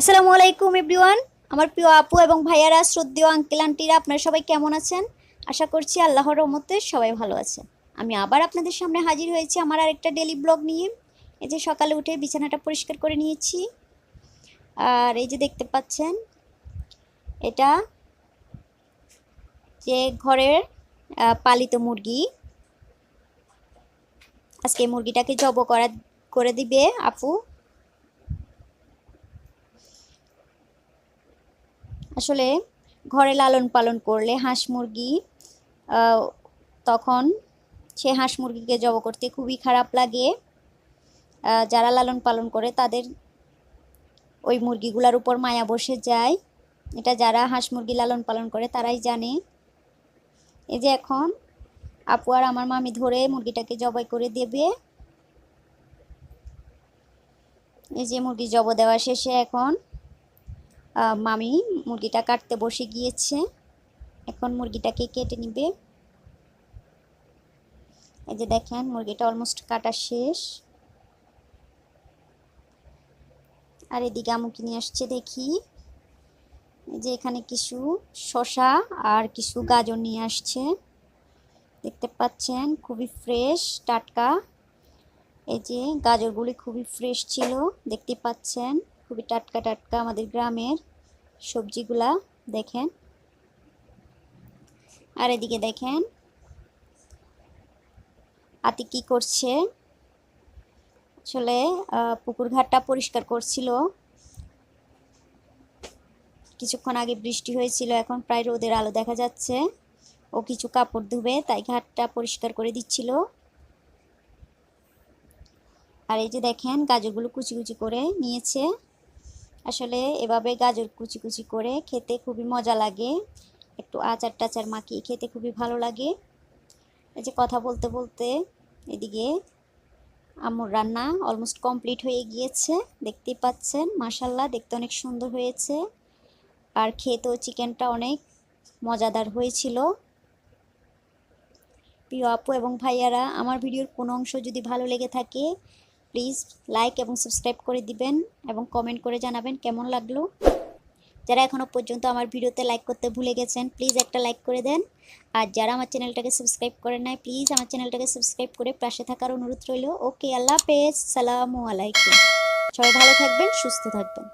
আসসালামু আলাইকুম এভরিওয়ান। আমার প্রিয় আপু এবং ভাইয়ারা, শ্রদ্ধেয় আঙ্কেল আন্টিরা আপনারা সবাই কেমন আছেন? আশা করছি আল্লাহর রহমতে সবাই ভালো আছে আমি আবার আপনাদের সামনে হাজির হয়েছি আমার আরেকটা ডেলি ব্লগ নিয়ে। এই যে সকালে উঠে বিছানাটা পরিষ্কার করে নিয়েছি। আর এই যে দেখতে পাচ্ছেন, এটা যে ঘরের পালিত মুরগি। আজকে মুরগিটাকে জব করা, করে দিবে আপু। আসলে ঘরে লালন পালন করলে হাঁস মুরগি তখন সে হাঁস মুরগিকে জব করতে খুবই খারাপ লাগে। যারা লালন পালন করে তাদের ওই মুরগিগুলোর উপর মায়া বসে যায়। এটা যারা হাঁস মুরগি লালন পালন করে তারাই জানে। এই যে এখন আপু আর আমার মামি ধরে মুরগিটাকে জবাই করে দেবে। এই যে মুরগি জব দেওয়া শেষে এখন মামি মুরগিটা কাটতে বসে গিয়েছে। এখন মুরগিটাকে কেটে নিবে। এই যে দেখেন, মুরগিটা অলমোস্ট কাটা শেষ। আর এদিকে আমুকি নিয়ে আসছে দেখি। যে এখানে কিছু শসা আর কিছু গাজর নিয়ে আসছে। দেখতে পাচ্ছেন, খুবই ফ্রেশ টাটকা। এই যে গাজরগুলি খুবই ফ্রেশ ছিল, দেখতে পাচ্ছেন। খুবই টাটকা টাটকা আমাদের গ্রামের সবজিগুলা, দেখেন। আর এদিকে দেখেন, আতি কি করছে? আসলে পুকুর ঘাটটা পরিষ্কার করছিল। কিছুক্ষণ আগে বৃষ্টি হয়েছিল, এখন প্রায় রোদের আলো দেখা যাচ্ছে। ও কিছু কাপড় ধুবে, তাই ঘাটটা পরিষ্কার করে দিচ্ছিল। আর এই যে দেখেন, গাজরগুলো কুচি কুচি করে নিয়েছে। আসলে এভাবে গাজর কুচি কুচি করে খেতে খুবই মজা লাগে। একটু আচার টাচার মাখিয়ে খেতে খুবই ভালো লাগে। এই যে কথা বলতে বলতে এদিকে আম্মুর রান্না অলমোস্ট কমপ্লিট হয়ে গিয়েছে। দেখতেই পাচ্ছেন মাসাল্লাহ দেখতে অনেক সুন্দর হয়েছে। আর খেতেও চিকেনটা অনেক মজাদার হয়েছিল। প্রিয় আপু এবং ভাইয়ারা, আমার ভিডিওর কোনো অংশ যদি ভালো লেগে থাকে প্লিজ লাইক এবং সাবস্ক্রাইব করে দিবেন এবং কমেন্ট করে জানাবেন কেমন লাগল। যারা এখনও পর্যন্ত আমার ভিডিওতে লাইক করতে ভুলে গেছেন, প্লিজ একটা লাইক করে দেন। আর যারা আমার চ্যানেলটাকে সাবস্ক্রাইব করেন নাই, প্লিজ আমার চ্যানেলটাকে সাবস্ক্রাইব করে পাশে থাকার অনুরোধ রইল। ওকে, আল্লাহ হাফেজ। সালামু আলাইকুম। সবাই ভালো থাকবেন, সুস্থ থাকবেন।